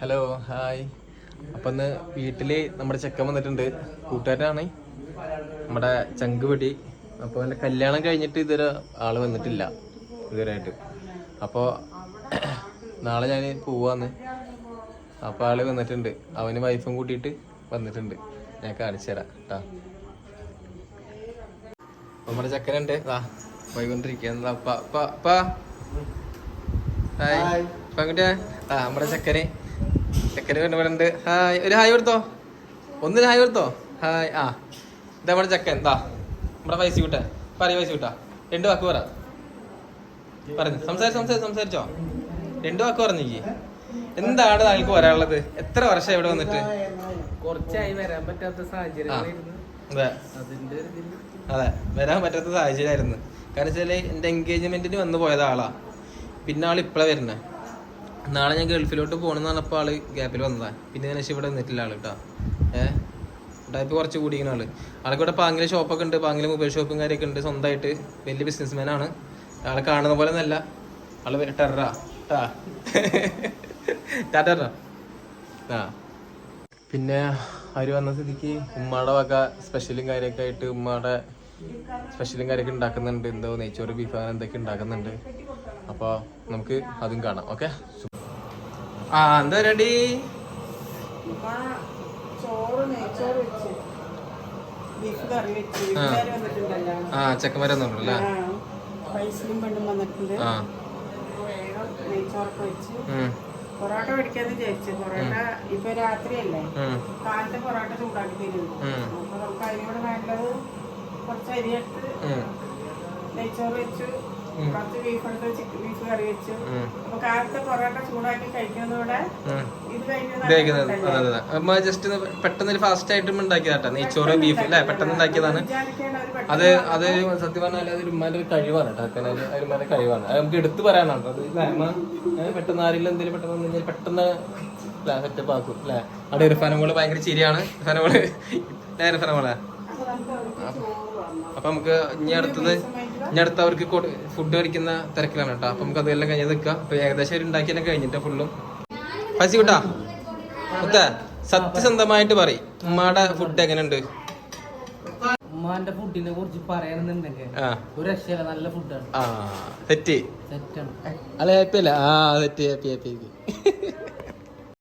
Hello hi അപ്പൊ ഇന്ന് വീട്ടിൽ നമ്മുടെ ചെക്കൻ വന്നിട്ടുണ്ട്. കൂട്ടുകാരനാണ്. നമ്മുടെ ചങ്കുപടി അപ്പോൾ എന്റെ കല്യാണം കഴിഞ്ഞിട്ട് ഇതുവരെ ആൾ വന്നിട്ടില്ല. ഇതുവരെയായിട്ട്. അപ്പോൾ നാളെ ഞാൻ പോവാന്ന്. അപ്പോൾ ആൾ വന്നിട്ടുണ്ട്. അവന് വൈഫും കൂട്ടിയിട്ട് വന്നിട്ടുണ്ട്. ഞാൻ കാണിച്ചു തരാം കേട്ടാ നമ്മുടെ ചെക്കനുണ്ട്. ആ പോയിക്കൊണ്ടിരിക്കുക ഹായ് ആ നമ്മുടെ ചെക്കന്. ചെക്കന് കണ്ടുപോലുണ്ട് ഹായ്. ഒരു ഹായ് കൊടുത്തോ? ഒന്നിന് ഹായ് കൊടുത്തോ? ഹായ്. ആ ഇതാ നമ്മുടെ ചെക്കൻ. എന്താ നമ്മുടെ പൈസ കൂട്ട. പറയ പൈസ കൂട്ടാ. രണ്ട് വാക്ക് പറ. പറഞ്ഞു. സംസാരിച്ച് സംസാരിച്ച് സംസാരിച്ചോ? രണ്ട് വാക്ക് പറഞ്ഞേക്ക് എന്താണ് താങ്കൾക്ക് പറയാനുള്ളത്? എത്ര വർഷം ഇവിടെ വന്നിട്ട്? കുറച്ചായി വരാൻ പറ്റാത്ത സാഹചര്യം അതെ. അതെ വരാൻ പറ്റാത്ത സാഹചര്യമായിരുന്നു. കാരണം വെച്ചാൽ എന്റെ എൻഗേജ്മെന്റിന് വന്നു പോയതാളാ ആളാ. പിന്നെ ആൾ ഇപ്പഴാ വരുന്നത് നാളെ ഞാൻ ഗൾഫിലോട്ട് പോകണമെന്ന് പറഞ്ഞപ്പോൾ ആൾ ഗ്യാപ്പിൽ വന്നതാ. പിന്നെ ഞാൻ ഇവിടെ നിന്നിട്ടില്ല ആൾ കേട്ടോ ഏഹ് ടൈപ്പ് കുറച്ച് കൂടിയിരിക്കുന്ന ആൾ. ആൾക്ക് ഇവിടെ പാങ്ങിലെ ഷോപ്പൊക്കെ ഉണ്ട്. പാങ്ങിലെ മൊബൈൽ ഷോപ്പും കാര്യമൊക്കെ ഉണ്ട്. സ്വന്തമായിട്ട് വലിയ ബിസിനസ്മാൻ ആണ്. ആളെ കാണുന്ന പോലെ നല്ല ആൾ ടെറാ ടാ ടാറ്ററാ ആ. പിന്നെ അവർ വന്ന സ്ഥിതിക്ക് ഉമ്മയുടെ വക സ്പെഷ്യലും കാര്യമൊക്കെ ആയിട്ട് ഉമ്മയുടെ സ്പെഷ്യലും കാര്യമൊക്കെ ഉണ്ടാക്കുന്നുണ്ട്. എന്തോ നെയ്ച്ചോറ് ബീഫ് അങ്ങനെ എന്തൊക്കെ ഉണ്ടാക്കുന്നുണ്ട്. അപ്പോൾ നമുക്ക് അതും കാണാം. ഓക്കെ ആ എന്താ പരിപാടി? ആ. ചെക്കന്മാരെ വന്നിട്ടുണ്ടല്ലോ? പൈസയും പെണ്ണും വന്നിട്ടുണ്ട്. നെയ്ച്ചോറൊക്കെ വെച്ച്. പൊറോട്ട മേടിക്കാന്ന് വിചാരിച്ചു. പൊറോട്ട ഇപ്പൊ രാത്രിയല്ലേ? കാലത്തെ പൊറോട്ട ചൂടാക്കി തരും. അപ്പൊ നമുക്ക് അതിനോട് നല്ലത് കുറച്ച് അരിയിട്ട് നെയ്ച്ചോറ് വെച്ചു. കുറച്ച് ബീഫ് എടുത്ത് ചിക്കൻ ബീഫ് കറി വെച്ചു. അപ്പൊ കാലത്തെ പൊറോട്ട ചൂടാക്കി കഴിക്കുന്നതോടെ ഇത് ജസ്റ്റ് പെട്ടെന്ന് ഒരു ഫാസ്റ്റ് ആയിട്ട് ഉണ്ടാക്കിയതാട്ടാ. നെയ്ച്ചോറ് ബീഫ് അല്ലേ പെട്ടെന്ന് ഉണ്ടാക്കിയതാണ്. അത് അത് സത്യം പറഞ്ഞാൽ അത് ഉമ്മാന്റെ ഒരു കഴിവാണ് കേട്ടോ. ഉമ്മാന്റെ കഴിവാണ്. അത് നമുക്ക് എടുത്തു പറയാനാണ് അത് പെട്ടെന്ന് ആരെങ്കിലും എന്തെങ്കിലും പെട്ടെന്ന് വന്നു കഴിഞ്ഞാൽ പെട്ടെന്ന് സെറ്റപ്പ് ആക്കും അല്ലേ അവിടെ ഇർഫാനും കൂടെ ഭയങ്കര ചിരിയാണ്. ഇർഫാനമോൾ കൂടെ ഇർഫാനും അപ്പൊ അപ്പൊ നമുക്ക് ഇനി അടുത്തത് ഇനി അടുത്ത് അവർക്ക് ഫുഡ് കഴിക്കുന്ന തിരക്കിലാണ് കേട്ടോ. അപ്പൊ നമുക്ക് അതെല്ലാം കഴിഞ്ഞ് നിൽക്കാം. അപ്പൊ ഏകദേശം ഒരു ഉണ്ടാക്കിയാലും കഴിഞ്ഞിട്ട് ഫുള്ളും. പൈസ കിട്ടാ മുത്ത സത്യസന്ധമായിട്ട് പറയും. ഉമ്മയുടെ ഫുഡ് എങ്ങനെയുണ്ട്? ഉമ്മാന്റെ ഫുഡിനെ കുറിച്ച് പറയണമെന്നുണ്ടെങ്കിൽ ഒരു രക്ഷയില്ല നല്ല ഫുഡാണ് തെറ്റി. സെറ്റാണ് അല്ല ഹാപ്പി അല്ലേ ആ തെറ്റ് ഹാപ്പി ഹാപ്പി